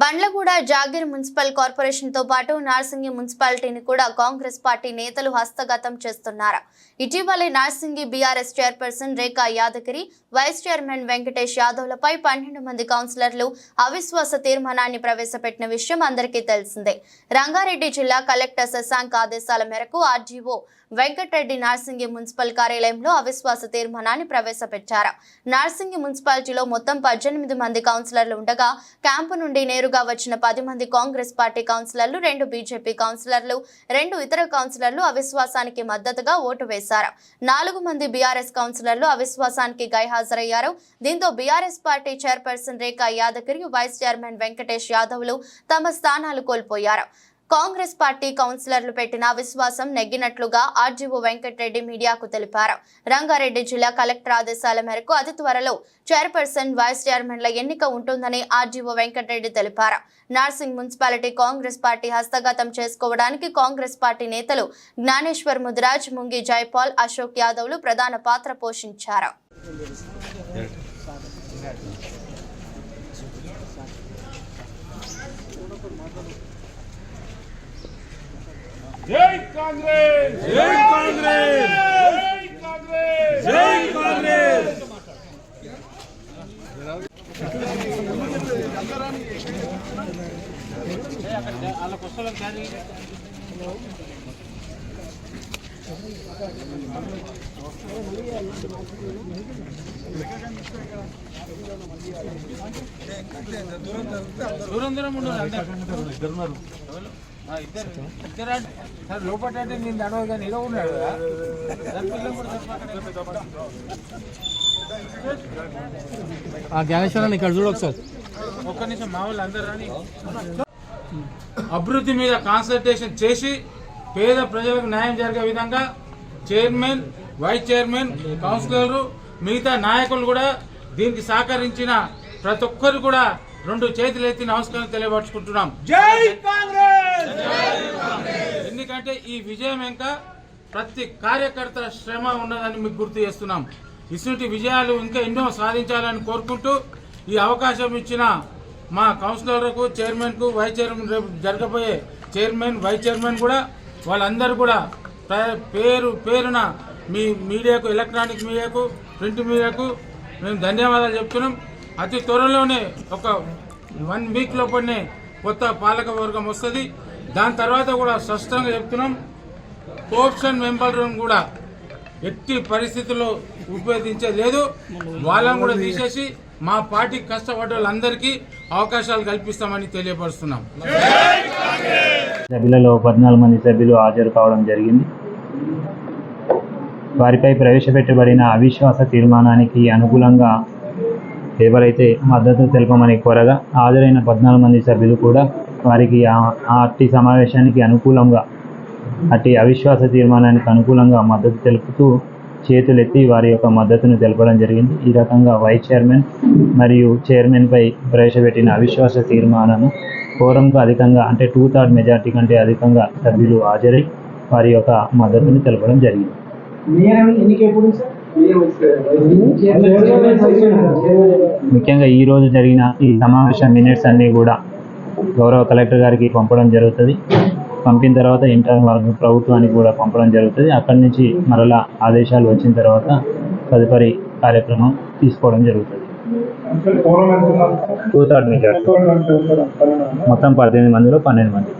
Bandlaguda jagir municipal కార్పొరేషన్తో పాటు నార్సింగి మున్సిపాలిటీని కూడా కాంగ్రెస్ పార్టీ నేతలు హస్తగతం చేస్తున్నారు. ఇటీవలే Narsingi BRS chairperson Rekha Yadagiri vice chairman Venkatesh యాదవ్లపై పన్నెండు మంది కౌన్సిలర్లు అవిశ్వాస తీర్మానాన్ని ప్రవేశపెట్టిన విషయం అందరికీ తెలిసిందే. రంగారెడ్డి జిల్లా కలెక్టర్ శశాంక్ ఆదేశాల మేరకు ఆర్జీఓ వెంకటరెడ్డి నార్సింగి మున్సిపల్ కార్యాలయంలో అవిశ్వాస తీర్మానాన్ని ప్రవేశపెట్టారు. నార్సింగి మున్సిపాలిటీలో మొత్తం పద్దెనిమిది మంది కౌన్సిలర్లు ఉండగా క్యాంపు నుండి నేరు నేరుగా వచ్చిన పది మంది కాంగ్రెస్ పార్టీ కౌన్సిలర్లు రెండు బీజేపీ కౌన్సిలర్లు రెండు ఇతర కౌన్సిలర్లు అవిశ్వాసానికి మద్దతుగా ఓటు వేశారు. నాలుగు మంది బీఆర్ఎస్ కౌన్సిలర్లు అవిశ్వాసానికి గైహాజరయ్యారు. దీంతో BRS party chairperson Rekha Yadagiri vice chairman Venkatesh యాదవ్లు తమ స్థానాలు కోల్పోయారు. కాంగ్రెస్ పార్టీ కౌన్సిలర్లు పెట్టిన విశ్వాసం నెగ్గినట్లుగా ఆర్జీవో వెంకటరెడ్డి మీడియాకు తెలిపారు. రంగారెడ్డి జిల్లా కలెక్టర్ ఆదేశాల మేరకు అతి త్వరలో చైర్పర్సన్ వైస్ చైర్మన్ల ఎన్నిక ఉంటుందని ఆర్జీవో వెంకటరెడ్డి తెలిపారు. నార్సింగ్ మున్సిపాలిటీ కాంగ్రెస్ పార్టీ హస్తగతం చేసుకోవడానికి కాంగ్రెస్ పార్టీ నేతలు జ్ఞానేశ్వర్ ముదిరాజ్ ముంగి జైపాల్ అశోక్ యాదవ్లు ప్రధాన పాత్ర పోషించారు. జై కాంగ్రెస్! జై కాంగ్రెస్! జై కాంగ్రెస్! జై కాంగ్రెస్! దూరం దూరం అందరు. నేను కానీ ఇలా ఉన్నాడు. ఆ జ్ఞానేశ్వరాన్ని ఇక్కడ చూడు ఒకసారి. ఒక్క నిమిషం మా వాళ్ళు అందరు రాని. అభివృద్ధి మీద కాన్సన్ట్రేషన్ చేసి పేద ప్రజలకు న్యాయం జరిగే విధంగా చైర్మన్ వైస్ చైర్మన్ కౌన్సిలర్లు మిగతా నాయకులు కూడా దీనికి సహకరించిన ప్రతి ఒక్కరు కూడా రెండు చేతులు ఎత్తి నమస్కారం తెలియపరుచుకుంటున్నాం. జై కాంగ్రెస్! ఎందుకంటే ఈ విజయం ఇంకా ప్రతి కార్యకర్త శ్రమ ఉన్నదని మీకు గుర్తు చేస్తున్నాం. ఇటువంటి విజయాలు ఇంకా ఎన్నో సాధించాలని కోరుకుంటూ ఈ అవకాశం ఇచ్చిన మా కౌన్సిలర్లకు చైర్మన్కు వైస్ చైర్మన్ రేపు జరగబోయే చైర్మన్ వైస్ చైర్మన్ కూడా వాళ్ళందరూ కూడా పేరు పేరున మీ మీడియాకు ఎలక్ట్రానిక్ మీడియాకు ప్రింట్ మీడియాకు మేము ధన్యవాదాలు చెప్తున్నాం. అతి త్వరలోనే ఒక వన్ వీక్ లోపలనే కొత్త పాలక వర్గం వస్తుంది. దాని తర్వాత కూడా స్పష్టంగా చెప్తున్నాం కోఆప్షన్ మెంబర్లను కూడా ఎట్టి పరిస్థితుల్లో ఉపయోగించేది లేదు. వాళ్ళని కూడా తీసేసి మా పార్టీ కష్టపడ్డ వాళ్ళందరికీ అవకాశాలు కల్పిస్తామని తెలియపరుస్తున్నాం. సభ్యులలో పద్నాలుగు మంది సభ్యులు హాజరు కావడం జరిగింది. వారిపై ప్రవేశపెట్టబడిన అవిశ్వాస తీర్మానానికి అనుకూలంగా ఎవరైతే మద్దతు తెలపమని కోరగా హాజరైన పద్నాలుగు మంది సభ్యులు కూడా వారికి అట్టి సమావేశానికి అనుకూలంగా అట్టి అవిశ్వాస తీర్మానానికి అనుకూలంగా మద్దతు తెలుపుతూ చేతులెత్తి వారి యొక్క మద్దతును తెలపడం జరిగింది. ఈ రకంగా వైస్ చైర్మన్ మరియు చైర్మన్పై ప్రవేశపెట్టిన అవిశ్వాస తీర్మానము కోరంకు అధికంగా అంటే టూ థర్డ్ మెజార్టీ కంటే అధికంగా సభ్యులు హాజరై వారి యొక్క మద్దతుని తెలపడం జరిగింది. ముఖ్యంగా ఈ రోజు జరిగిన ఈ సమావేశం మినిట్స్ అన్నీ కూడా గౌరవ కలెక్టర్ గారికి పంపడం జరుగుతుంది. పంపిన తర్వాత ఇంటర్ వర్గ ప్రభుత్వానికి కూడా పంపడం జరుగుతుంది. అక్కడి నుంచి మరలా ఆదేశాలు వచ్చిన తర్వాత తదుపరి కార్యక్రమం తీసుకోవడం జరుగుతుంది? Two third. మొత్తం పద్దెనిమిది మందిలో పన్నెండు మంది.